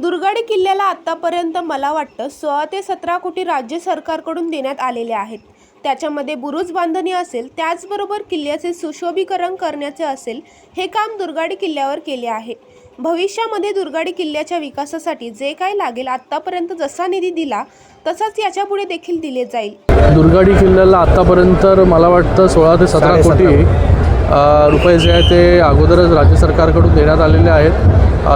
दुर्गाडी किल्ल्याला आत्तापर्यंत मला वाटतं सोळा ते सतरा कोटी राज्य सरकारकडून देण्यात आलेले आहेत. त्याच्यामध्ये बुरुज बांधणी असेल त्याचबरोबर किल्ल्याचे सुशोभीकरण करण्याचे असेल हे काम दुर्गाडी किल्ल्यावर केले आहे. भविष्यामध्ये दुर्गाडी किल्ल्याच्या विकासासाठी जे काय लागेल आत्तापर्यंत जसा निधी दिला तसाच याच्यापुढे देखील दिले जाईल. दुर्गाडी किल्ल्याला आत्तापर्यंत मला वाटतं सोळा ते सतरा कोटी रुपये जे आहे ते अगोदरच राज्य सरकारकडून देण्यात आलेले आहेत.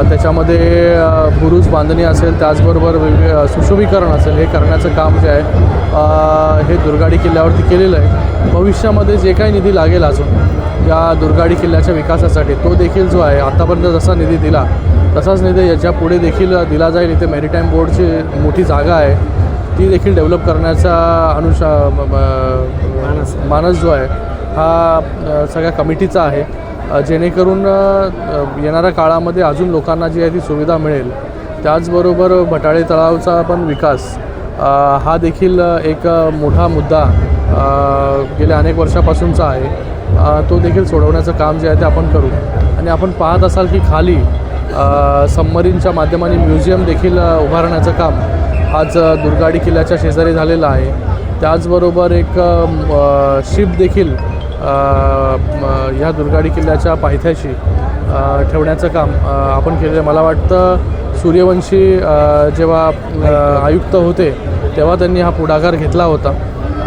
त्याच्यामध्ये बुरुज बांधणी असेल त्याचबरोबर वेगळे सुशोभीकरण असेल हे करण्याचं काम जे आहे हे दुर्गाडी किल्ल्यावरती केलेलं आहे. भविष्यामध्ये जे काही निधी लागेल अजून या दुर्गाडी किल्ल्याच्या विकासासाठी तो देखील जो आहे आत्तापर्यंत जसा निधी दिला तसाच निधी याच्यापुढे देखील दिला जाईल. इथे मॅरिटाईम बोर्डची मोठी जागा आहे. ती देखील डेव्हलप करण्याचा अनुषा म- मानस जो आहे हा सगळ्या कमिटीचा आहे. जेणेकरून येणाऱ्या काळामध्ये अजून लोकांना जी आहे ती सुविधा मिळेल. त्याचबरोबर भटाळे तळावचा पण विकास. हा देखील एक मोठा मुद्दा गेल्या अनेक वर्षापासूनचा आहे. तो देखील सोडवण्याचं काम जे आहे ते आपण करू. आणि आपण पाहत असाल की खाली सबमरीनच्या माध्यमाने म्युझियम देखील उभारण्याचं काम आज दुर्गाडी किल्ल्याच्या शेजारी झालेलं आहे. त्याचबरोबर एक शिप देखील ह्या दुर्गाडी किल्ल्याच्या पायथ्याशी ठेवण्याचं काम आपण केलेलं आहे. मला वाटतं सूर्यवंशी जेव्हा आयुक्त होते तेव्हा त्यांनी हा पुढाकार घेतला होता.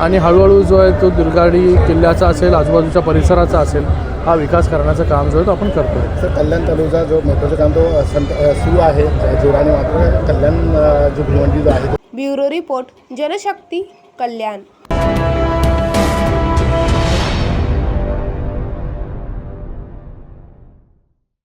आणि हळूहळू जो आहे तो दुर्गाडी किल्ल्याचा असेल आजूबाजूच्या परिसराचा असेल हा विकास करण्याचं काम जो आहे तो आपण करतो सर कल्याण तालुका जो मेट्रोचं काम तो संत सुरू आहे जोराने मात्र कल्याण जो भिवंडी जो आहे ब्युरो रिपोर्ट जनशक्ती कल्याण.